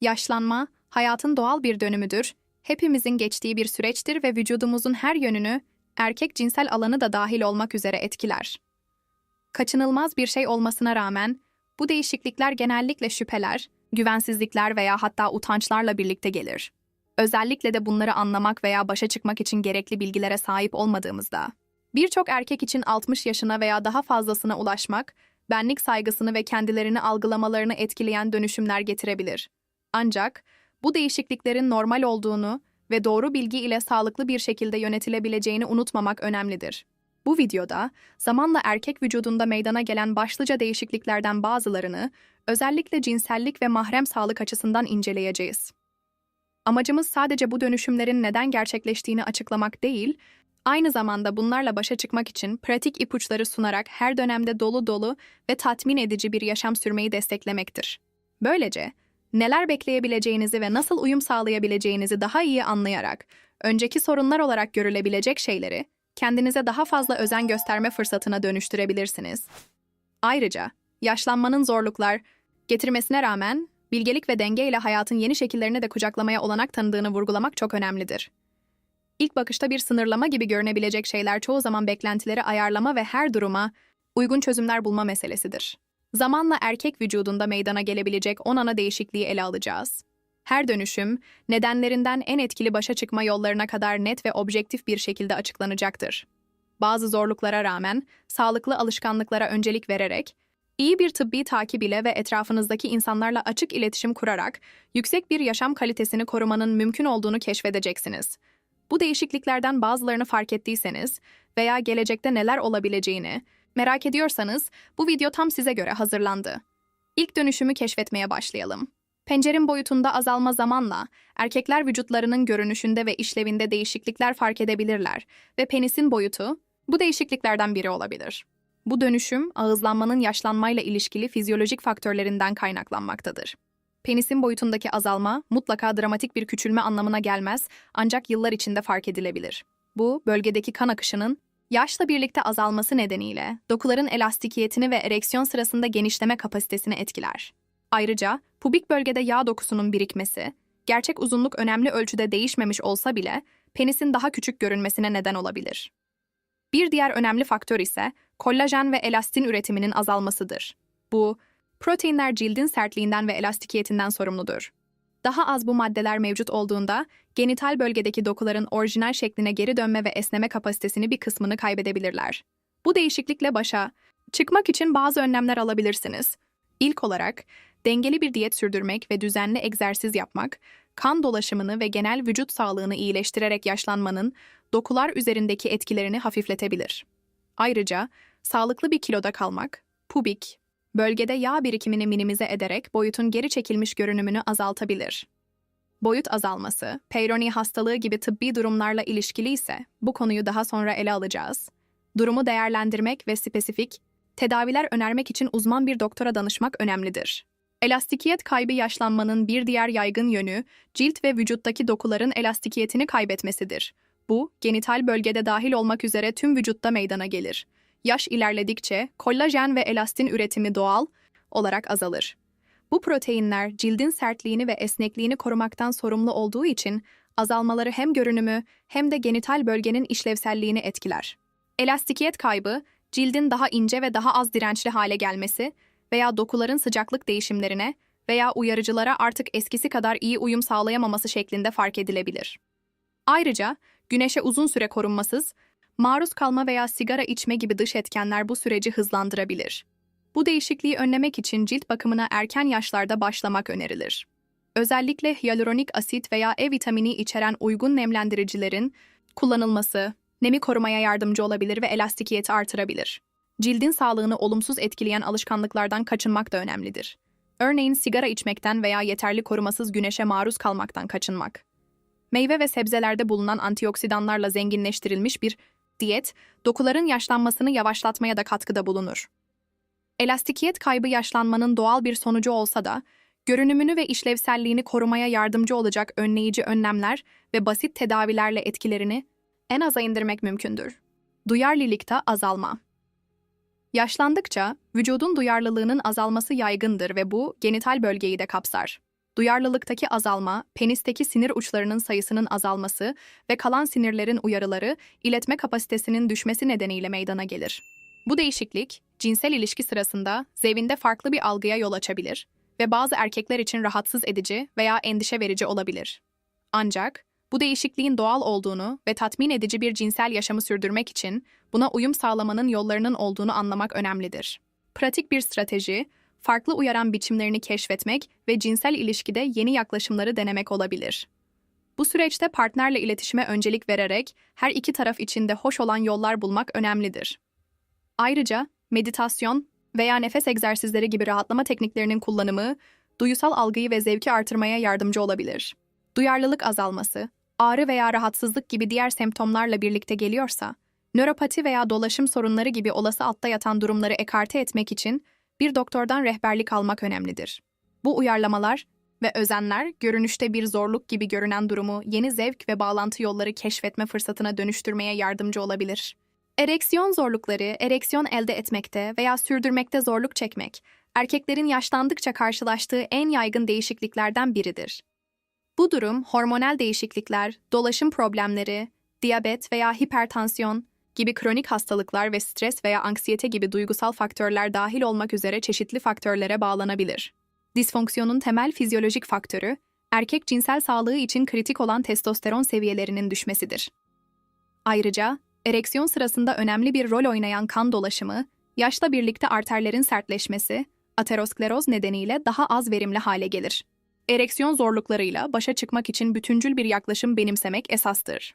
Yaşlanma, hayatın doğal bir dönümüdür. Hepimizin geçtiği bir süreçtir ve vücudumuzun her yönünü, erkek cinsel alanı da dahil olmak üzere etkiler. Kaçınılmaz bir şey olmasına rağmen, bu değişiklikler genellikle şüpheler, güvensizlikler veya hatta utançlarla birlikte gelir. Özellikle de bunları anlamak veya başa çıkmak için gerekli bilgilere sahip olmadığımızda. Birçok erkek için 60 yaşına veya daha fazlasına ulaşmak, benlik saygısını ve kendilerini algılamalarını etkileyen dönüşümler getirebilir. Ancak bu değişikliklerin normal olduğunu ve doğru bilgi ile sağlıklı bir şekilde yönetilebileceğini unutmamak önemlidir. Bu videoda zamanla erkek vücudunda meydana gelen başlıca değişikliklerden bazılarını özellikle cinsellik ve mahrem sağlık açısından inceleyeceğiz. Amacımız sadece bu dönüşümlerin neden gerçekleştiğini açıklamak değil, aynı zamanda bunlarla başa çıkmak için pratik ipuçları sunarak her dönemde dolu dolu ve tatmin edici bir yaşam sürmeyi desteklemektir. Böylece neler bekleyebileceğinizi ve nasıl uyum sağlayabileceğinizi daha iyi anlayarak, önceki sorunlar olarak görülebilecek şeyleri kendinize daha fazla özen gösterme fırsatına dönüştürebilirsiniz. Ayrıca yaşlanmanın zorluklar getirmesine rağmen bilgelik ve denge ile hayatın yeni şekillerini de kucaklamaya olanak tanıdığını vurgulamak çok önemlidir. İlk bakışta bir sınırlama gibi görünebilecek şeyler çoğu zaman beklentileri ayarlama ve her duruma uygun çözümler bulma meselesidir. Zamanla erkek vücudunda meydana gelebilecek 10 ana değişikliği ele alacağız. Her dönüşüm, nedenlerinden en etkili başa çıkma yollarına kadar net ve objektif bir şekilde açıklanacaktır. Bazı zorluklara rağmen, sağlıklı alışkanlıklara öncelik vererek, iyi bir tıbbi takip ile ve etrafınızdaki insanlarla açık iletişim kurarak yüksek bir yaşam kalitesini korumanın mümkün olduğunu keşfedeceksiniz. Bu değişikliklerden bazılarını fark ettiyseniz veya gelecekte neler olabileceğini merak ediyorsanız bu video tam size göre hazırlandı. İlk dönüşümü keşfetmeye başlayalım. Pencerin boyutunda azalma zamanla erkekler vücutlarının görünüşünde ve işlevinde değişiklikler fark edebilirler ve penisin boyutu bu değişikliklerden biri olabilir. Bu dönüşüm ağızlanmanın yaşlanmayla ilişkili fizyolojik faktörlerinden kaynaklanmaktadır. Penisin boyutundaki azalma mutlaka dramatik bir küçülme anlamına gelmez ancak yıllar içinde fark edilebilir. Bu, bölgedeki kan akışının yaşla birlikte azalması nedeniyle dokuların elastikiyetini ve ereksiyon sırasında genişleme kapasitesini etkiler. Ayrıca pubik bölgede yağ dokusunun birikmesi, gerçek uzunluk önemli ölçüde değişmemiş olsa bile penisin daha küçük görünmesine neden olabilir. Bir diğer önemli faktör ise kollajen ve elastin üretiminin azalmasıdır. Bu, proteinler cildin sertliğinden ve elastikiyetinden sorumludur. Daha az bu maddeler mevcut olduğunda genital bölgedeki dokuların orijinal şekline geri dönme ve esneme kapasitesini bir kısmını kaybedebilirler. Bu değişiklikle başa çıkmak için bazı önlemler alabilirsiniz. İlk olarak dengeli bir diyet sürdürmek ve düzenli egzersiz yapmak, kan dolaşımını ve genel vücut sağlığını iyileştirerek yaşlanmanın dokular üzerindeki etkilerini hafifletebilir. Ayrıca sağlıklı bir kiloda kalmak, pubik, bölgede yağ birikimini minimize ederek boyutun geri çekilmiş görünümünü azaltabilir. Boyut azalması, Peyronie hastalığı gibi tıbbi durumlarla ilişkili ise bu konuyu daha sonra ele alacağız. Durumu değerlendirmek ve spesifik tedaviler önermek için uzman bir doktora danışmak önemlidir. Elastikiyet kaybı yaşlanmanın bir diğer yaygın yönü, cilt ve vücuttaki dokuların elastikiyetini kaybetmesidir. Bu, genital bölgede dahil olmak üzere tüm vücutta meydana gelir. Yaş ilerledikçe kollajen ve elastin üretimi doğal olarak azalır. Bu proteinler cildin sertliğini ve esnekliğini korumaktan sorumlu olduğu için azalmaları hem görünümü hem de genital bölgenin işlevselliğini etkiler. Elastikiyet kaybı, cildin daha ince ve daha az dirençli hale gelmesi veya dokuların sıcaklık değişimlerine veya uyarıcılara artık eskisi kadar iyi uyum sağlayamaması şeklinde fark edilebilir. Ayrıca güneşe uzun süre korunmasız, maruz kalma veya sigara içme gibi dış etkenler bu süreci hızlandırabilir. Bu değişikliği önlemek için cilt bakımına erken yaşlarda başlamak önerilir. Özellikle hyaluronik asit veya E vitamini içeren uygun nemlendiricilerin kullanılması, nemi korumaya yardımcı olabilir ve elastikiyeti artırabilir. Cildin sağlığını olumsuz etkileyen alışkanlıklardan kaçınmak da önemlidir. Örneğin sigara içmekten veya yeterli korumasız güneşe maruz kalmaktan kaçınmak. Meyve ve sebzelerde bulunan antioksidanlarla zenginleştirilmiş bir diyet, dokuların yaşlanmasını yavaşlatmaya da katkıda bulunur. Elastikiyet kaybı yaşlanmanın doğal bir sonucu olsa da, görünümünü ve işlevselliğini korumaya yardımcı olacak önleyici önlemler ve basit tedavilerle etkilerini en aza indirmek mümkündür. Duyarlılıkta azalma. Yaşlandıkça vücudun duyarlılığının azalması yaygındır ve bu genital bölgeyi de kapsar. Duyarlılıktaki azalma, penisteki sinir uçlarının sayısının azalması ve kalan sinirlerin uyarıları, iletme kapasitesinin düşmesi nedeniyle meydana gelir. Bu değişiklik, cinsel ilişki sırasında zevinde farklı bir algıya yol açabilir ve bazı erkekler için rahatsız edici veya endişe verici olabilir. Ancak bu değişikliğin doğal olduğunu ve tatmin edici bir cinsel yaşamı sürdürmek için buna uyum sağlamanın yollarının olduğunu anlamak önemlidir. Pratik bir strateji, farklı uyaran biçimlerini keşfetmek ve cinsel ilişkide yeni yaklaşımları denemek olabilir. Bu süreçte partnerle iletişime öncelik vererek her iki taraf için de hoş olan yollar bulmak önemlidir. Ayrıca meditasyon veya nefes egzersizleri gibi rahatlama tekniklerinin kullanımı, duyusal algıyı ve zevki artırmaya yardımcı olabilir. Duyarlılık azalması, ağrı veya rahatsızlık gibi diğer semptomlarla birlikte geliyorsa, nöropati veya dolaşım sorunları gibi olası altta yatan durumları ekarte etmek için bir doktordan rehberlik almak önemlidir. Bu uyarlamalar ve özenler görünüşte bir zorluk gibi görünen durumu yeni zevk ve bağlantı yolları keşfetme fırsatına dönüştürmeye yardımcı olabilir. Ereksiyon zorlukları, ereksiyon elde etmekte veya sürdürmekte zorluk çekmek, erkeklerin yaşlandıkça karşılaştığı en yaygın değişikliklerden biridir. Bu durum hormonal değişiklikler, dolaşım problemleri, diyabet veya hipertansiyon gibi kronik hastalıklar ve stres veya anksiyete gibi duygusal faktörler dahil olmak üzere çeşitli faktörlere bağlanabilir. Disfonksiyonun temel fizyolojik faktörü, erkek cinsel sağlığı için kritik olan testosteron seviyelerinin düşmesidir. Ayrıca, ereksiyon sırasında önemli bir rol oynayan kan dolaşımı, yaşla birlikte arterlerin sertleşmesi, ateroskleroz nedeniyle daha az verimli hale gelir. Ereksiyon zorluklarıyla başa çıkmak için bütüncül bir yaklaşım benimsemek esastır.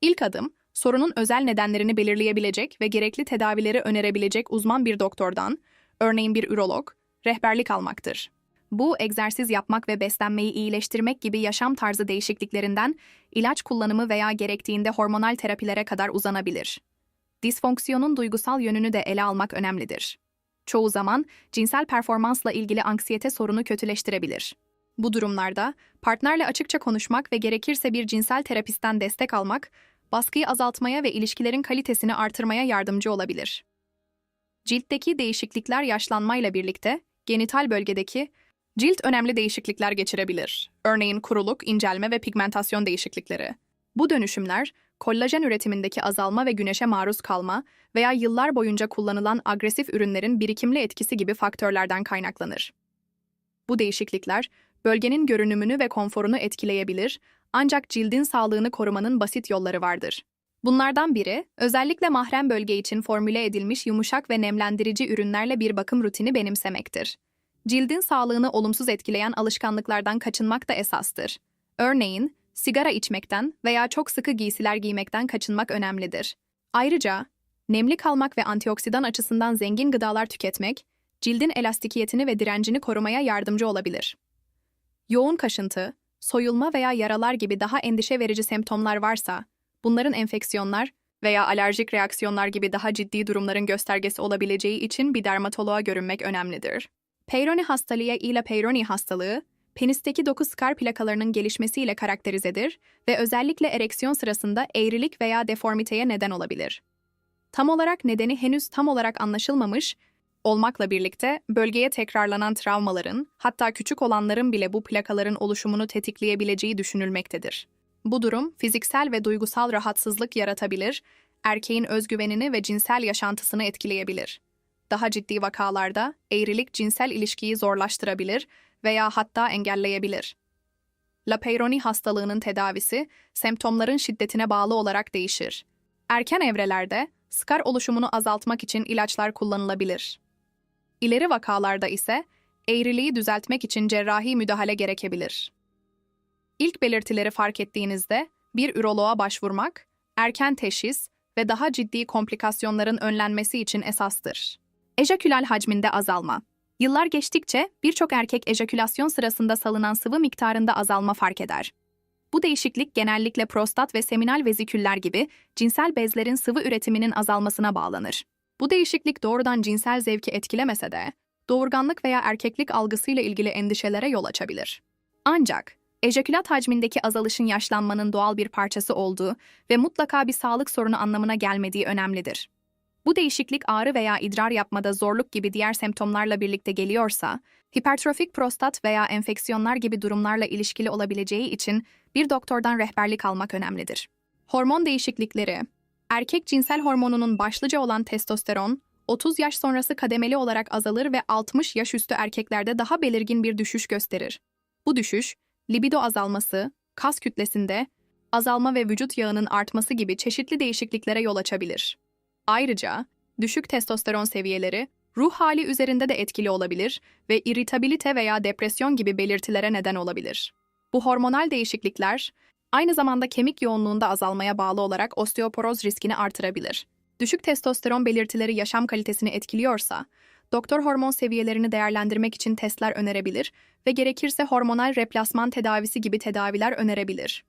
İlk adım, sorunun özel nedenlerini belirleyebilecek ve gerekli tedavileri önerebilecek uzman bir doktordan, örneğin bir ürolog, rehberlik almaktır. Bu, egzersiz yapmak ve beslenmeyi iyileştirmek gibi yaşam tarzı değişikliklerinden ilaç kullanımı veya gerektiğinde hormonal terapilere kadar uzanabilir. Disfonksiyonun duygusal yönünü de ele almak önemlidir. Çoğu zaman cinsel performansla ilgili anksiyete sorunu kötüleştirebilir. Bu durumlarda partnerle açıkça konuşmak ve gerekirse bir cinsel terapistten destek almak, baskıyı azaltmaya ve ilişkilerin kalitesini artırmaya yardımcı olabilir. Ciltteki değişiklikler yaşlanmayla birlikte genital bölgedeki cilt önemli değişiklikler geçirebilir. Örneğin kuruluk, incelme ve pigmentasyon değişiklikleri. Bu dönüşümler kollajen üretimindeki azalma ve güneşe maruz kalma veya yıllar boyunca kullanılan agresif ürünlerin birikimli etkisi gibi faktörlerden kaynaklanır. Bu değişiklikler bölgenin görünümünü ve konforunu etkileyebilir, ancak cildin sağlığını korumanın basit yolları vardır. Bunlardan biri, özellikle mahrem bölge için formüle edilmiş yumuşak ve nemlendirici ürünlerle bir bakım rutini benimsemektir. Cildin sağlığını olumsuz etkileyen alışkanlıklardan kaçınmak da esastır. Örneğin, sigara içmekten veya çok sıkı giysiler giymekten kaçınmak önemlidir. Ayrıca, nemli kalmak ve antioksidan açısından zengin gıdalar tüketmek, cildin elastikiyetini ve direncini korumaya yardımcı olabilir. Yoğun kaşıntı, soyulma veya yaralar gibi daha endişe verici semptomlar varsa, bunların enfeksiyonlar veya alerjik reaksiyonlar gibi daha ciddi durumların göstergesi olabileceği için bir dermatoloğa görünmek önemlidir. Peyronie hastalığı ile Peyronie hastalığı, penisteki doku skar plakalarının gelişmesiyle karakterizedir ve özellikle ereksiyon sırasında eğrilik veya deformiteye neden olabilir. Tam olarak nedeni henüz tam olarak anlaşılmamış olmakla birlikte bölgeye tekrarlanan travmaların, hatta küçük olanların bile bu plakaların oluşumunu tetikleyebileceği düşünülmektedir. Bu durum fiziksel ve duygusal rahatsızlık yaratabilir, erkeğin özgüvenini ve cinsel yaşantısını etkileyebilir. Daha ciddi vakalarda eğrilik cinsel ilişkiyi zorlaştırabilir veya hatta engelleyebilir. La Peyronie hastalığının tedavisi semptomların şiddetine bağlı olarak değişir. Erken evrelerde skar oluşumunu azaltmak için ilaçlar kullanılabilir. İleri vakalarda ise eğriliği düzeltmek için cerrahi müdahale gerekebilir. İlk belirtileri fark ettiğinizde bir üroloğa başvurmak, erken teşhis ve daha ciddi komplikasyonların önlenmesi için esastır. Ejakülal hacminde azalma. Yıllar geçtikçe birçok erkek ejakülasyon sırasında salınan sıvı miktarında azalma fark eder. Bu değişiklik genellikle prostat ve seminal veziküller gibi cinsel bezlerin sıvı üretiminin azalmasına bağlanır. Bu değişiklik doğrudan cinsel zevki etkilemese de, doğurganlık veya erkeklik algısıyla ilgili endişelere yol açabilir. Ancak, ejakülat hacmindeki azalışın yaşlanmanın doğal bir parçası olduğu ve mutlaka bir sağlık sorunu anlamına gelmediği önemlidir. Bu değişiklik ağrı veya idrar yapmada zorluk gibi diğer semptomlarla birlikte geliyorsa, hipertrofik prostat veya enfeksiyonlar gibi durumlarla ilişkili olabileceği için bir doktordan rehberlik almak önemlidir. Hormon değişiklikleri Erkek cinsel hormonunun başlıca olan testosteron, 30 yaş sonrası kademeli olarak azalır ve 60 yaş üstü erkeklerde daha belirgin bir düşüş gösterir. Bu düşüş, libido azalması, kas kütlesinde, azalma ve vücut yağının artması gibi çeşitli değişikliklere yol açabilir. Ayrıca, düşük testosteron seviyeleri, ruh hali üzerinde de etkili olabilir ve irritabilite veya depresyon gibi belirtilere neden olabilir. Bu hormonal değişiklikler, aynı zamanda kemik yoğunluğunda azalmaya bağlı olarak osteoporoz riskini artırabilir. Düşük testosteron belirtileri yaşam kalitesini etkiliyorsa, doktor hormon seviyelerini değerlendirmek için testler önerebilir ve gerekirse hormonal replasman tedavisi gibi tedaviler önerebilir.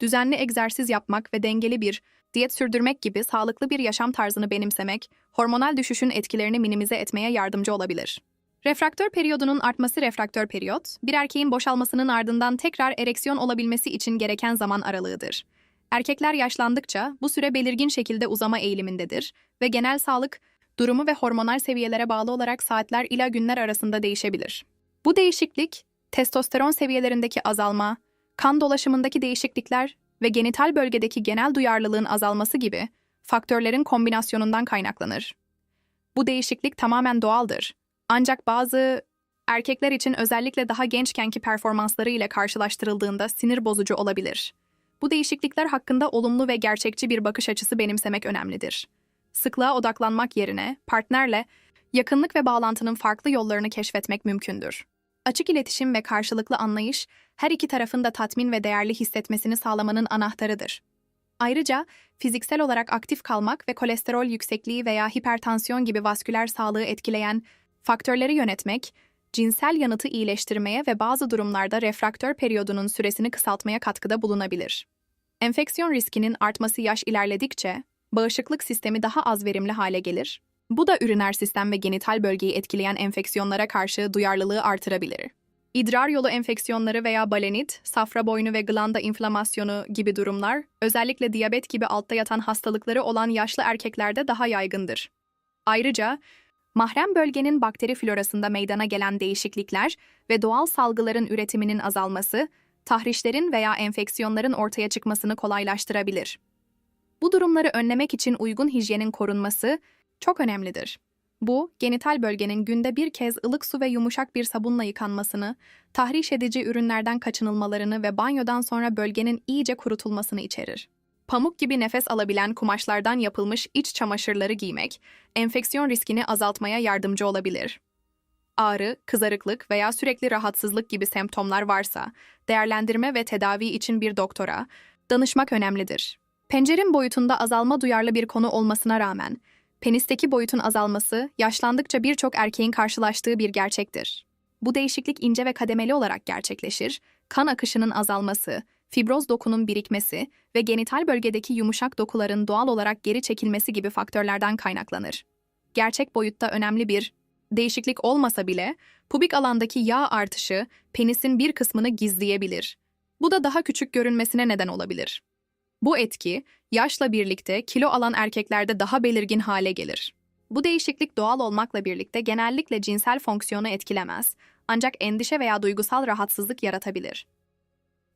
Düzenli egzersiz yapmak ve dengeli bir diyet sürdürmek gibi sağlıklı bir yaşam tarzını benimsemek, hormonal düşüşün etkilerini minimize etmeye yardımcı olabilir. Refraktör periyodunun artması refraktör periyot, bir erkeğin boşalmasının ardından tekrar ereksiyon olabilmesi için gereken zaman aralığıdır. Erkekler yaşlandıkça bu süre belirgin şekilde uzama eğilimindedir ve genel sağlık durumu ve hormonal seviyelere bağlı olarak saatler ila günler arasında değişebilir. Bu değişiklik, testosteron seviyelerindeki azalma, kan dolaşımındaki değişiklikler ve genital bölgedeki genel duyarlılığın azalması gibi faktörlerin kombinasyonundan kaynaklanır. Bu değişiklik tamamen doğaldır. Ancak bazı erkekler için özellikle daha gençkenki performansları ile karşılaştırıldığında sinir bozucu olabilir. Bu değişiklikler hakkında olumlu ve gerçekçi bir bakış açısı benimsemek önemlidir. Sıklığa odaklanmak yerine partnerle yakınlık ve bağlantının farklı yollarını keşfetmek mümkündür. Açık iletişim ve karşılıklı anlayış her iki tarafın da tatmin ve değerli hissetmesini sağlamanın anahtarıdır. Ayrıca fiziksel olarak aktif kalmak ve kolesterol yüksekliği veya hipertansiyon gibi vasküler sağlığı etkileyen faktörleri yönetmek, cinsel yanıtı iyileştirmeye ve bazı durumlarda refraktör periyodunun süresini kısaltmaya katkıda bulunabilir. Enfeksiyon riskinin artması yaş ilerledikçe bağışıklık sistemi daha az verimli hale gelir. Bu da üriner sistem ve genital bölgeyi etkileyen enfeksiyonlara karşı duyarlılığı artırabilir. İdrar yolu enfeksiyonları veya balenit, safra boynu ve glanda inflamasyonu gibi durumlar, özellikle diyabet gibi altta yatan hastalıkları olan yaşlı erkeklerde daha yaygındır. Ayrıca, mahrem bölgenin bakteri florasında meydana gelen değişiklikler ve doğal salgıların üretiminin azalması, tahrişlerin veya enfeksiyonların ortaya çıkmasını kolaylaştırabilir. Bu durumları önlemek için uygun hijyenin korunması çok önemlidir. Bu, genital bölgenin günde bir kez ılık su ve yumuşak bir sabunla yıkanmasını, tahriş edici ürünlerden kaçınılmalarını ve banyodan sonra bölgenin iyice kurutulmasını içerir. Pamuk gibi nefes alabilen kumaşlardan yapılmış iç çamaşırları giymek, enfeksiyon riskini azaltmaya yardımcı olabilir. Ağrı, kızarıklık veya sürekli rahatsızlık gibi semptomlar varsa, değerlendirme ve tedavi için bir doktora danışmak önemlidir. Pencerin boyutunda azalma duyarlı bir konu olmasına rağmen, penisteki boyutun azalması yaşlandıkça birçok erkeğin karşılaştığı bir gerçektir. Bu değişiklik ince ve kademeli olarak gerçekleşir, kan akışının azalması, fibroz dokunun birikmesi ve genital bölgedeki yumuşak dokuların doğal olarak geri çekilmesi gibi faktörlerden kaynaklanır. Gerçek boyutta önemli bir değişiklik olmasa bile pubik alandaki yağ artışı penisin bir kısmını gizleyebilir. Bu da daha küçük görünmesine neden olabilir. Bu etki yaşla birlikte kilo alan erkeklerde daha belirgin hale gelir. Bu değişiklik doğal olmakla birlikte genellikle cinsel fonksiyonu etkilemez, ancak endişe veya duygusal rahatsızlık yaratabilir.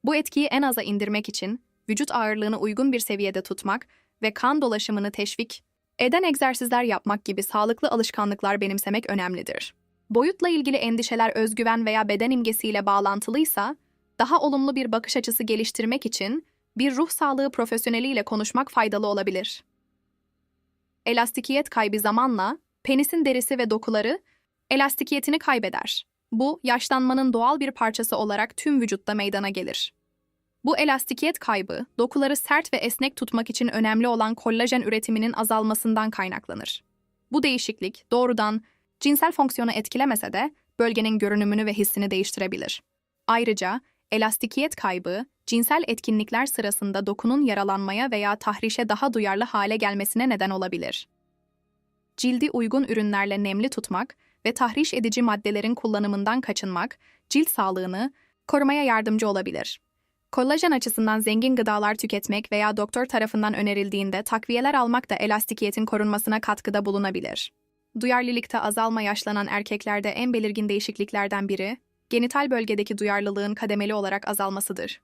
Bu etkiyi en aza indirmek için vücut ağırlığını uygun bir seviyede tutmak ve kan dolaşımını teşvik eden egzersizler yapmak gibi sağlıklı alışkanlıklar benimsemek önemlidir. Boyutla ilgili endişeler özgüven veya beden imgesiyle bağlantılıysa, daha olumlu bir bakış açısı geliştirmek için bir ruh sağlığı profesyoneliyle konuşmak faydalı olabilir. Elastikiyet kaybı zamanla penisin derisi ve dokuları elastikiyetini kaybeder. Bu, yaşlanmanın doğal bir parçası olarak tüm vücutta meydana gelir. Bu elastikiyet kaybı, dokuları sert ve esnek tutmak için önemli olan kollajen üretiminin azalmasından kaynaklanır. Bu değişiklik doğrudan cinsel fonksiyonu etkilemese de bölgenin görünümünü ve hissini değiştirebilir. Ayrıca elastikiyet kaybı, cinsel etkinlikler sırasında dokunun yaralanmaya veya tahrişe daha duyarlı hale gelmesine neden olabilir. Cildi uygun ürünlerle nemli tutmak ve tahriş edici maddelerin kullanımından kaçınmak, cilt sağlığını korumaya yardımcı olabilir. Kollajen açısından zengin gıdalar tüketmek veya doktor tarafından önerildiğinde takviyeler almak da elastikiyetin korunmasına katkıda bulunabilir. Duyarlılıkta azalma yaşlanan erkeklerde en belirgin değişikliklerden biri, genital bölgedeki duyarlılığın kademeli olarak azalmasıdır.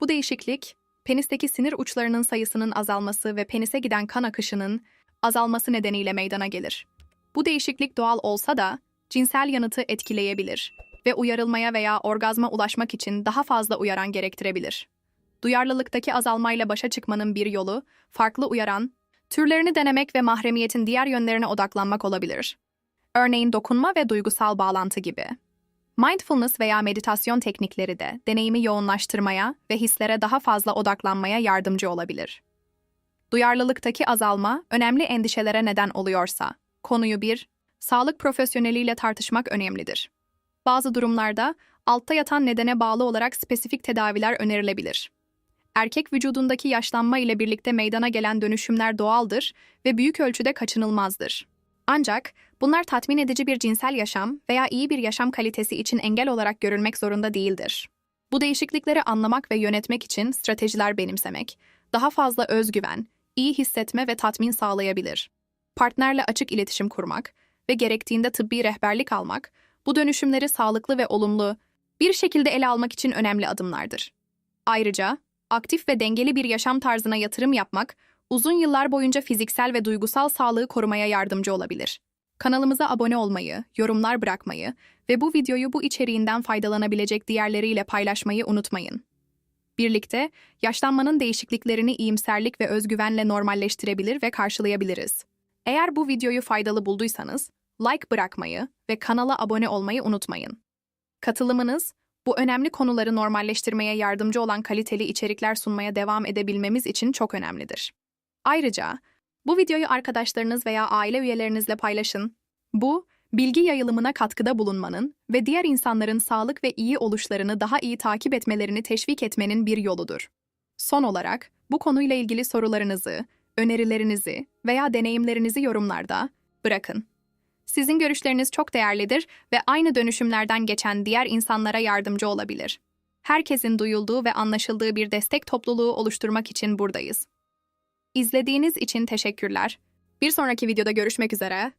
Bu değişiklik, penisteki sinir uçlarının sayısının azalması ve penise giden kan akışının azalması nedeniyle meydana gelir. Bu değişiklik doğal olsa da cinsel yanıtı etkileyebilir ve uyarılmaya veya orgazma ulaşmak için daha fazla uyaran gerektirebilir. Duyarlılıktaki azalmayla başa çıkmanın bir yolu, farklı uyaran, türlerini denemek ve mahremiyetin diğer yönlerine odaklanmak olabilir. Örneğin dokunma ve duygusal bağlantı gibi. Mindfulness veya meditasyon teknikleri de deneyimi yoğunlaştırmaya ve hislere daha fazla odaklanmaya yardımcı olabilir. Duyarlılıktaki azalma önemli endişelere neden oluyorsa, konuyu bir, sağlık profesyoneliyle tartışmak önemlidir. Bazı durumlarda altta yatan nedene bağlı olarak spesifik tedaviler önerilebilir. Erkek vücudundaki yaşlanma ile birlikte meydana gelen dönüşümler doğaldır ve büyük ölçüde kaçınılmazdır. Ancak bunlar tatmin edici bir cinsel yaşam veya iyi bir yaşam kalitesi için engel olarak görülmek zorunda değildir. Bu değişiklikleri anlamak ve yönetmek için stratejiler benimsemek, daha fazla özgüven, iyi hissetme ve tatmin sağlayabilir. Partnerle açık iletişim kurmak ve gerektiğinde tıbbi rehberlik almak, bu dönüşümleri sağlıklı ve olumlu bir şekilde ele almak için önemli adımlardır. Ayrıca, aktif ve dengeli bir yaşam tarzına yatırım yapmak, uzun yıllar boyunca fiziksel ve duygusal sağlığı korumaya yardımcı olabilir. Kanalımıza abone olmayı, yorumlar bırakmayı ve bu videoyu bu içeriğinden faydalanabilecek diğerleriyle paylaşmayı unutmayın. Birlikte yaşlanmanın değişikliklerini iyimserlik ve özgüvenle normalleştirebilir ve karşılayabiliriz. Eğer bu videoyu faydalı bulduysanız, like bırakmayı ve kanala abone olmayı unutmayın. Katılımınız, bu önemli konuları normalleştirmeye yardımcı olan kaliteli içerikler sunmaya devam edebilmemiz için çok önemlidir. Ayrıca, bu videoyu arkadaşlarınız veya aile üyelerinizle paylaşın. Bu, bilgi yayılımına katkıda bulunmanın ve diğer insanların sağlık ve iyi oluşlarını daha iyi takip etmelerini teşvik etmenin bir yoludur. Son olarak, bu konuyla ilgili sorularınızı, önerilerinizi veya deneyimlerinizi yorumlarda bırakın. Sizin görüşleriniz çok değerlidir ve aynı dönüşümlerden geçen diğer insanlara yardımcı olabilir. Herkesin duyulduğu ve anlaşıldığı bir destek topluluğu oluşturmak için buradayız. İzlediğiniz için teşekkürler. Bir sonraki videoda görüşmek üzere.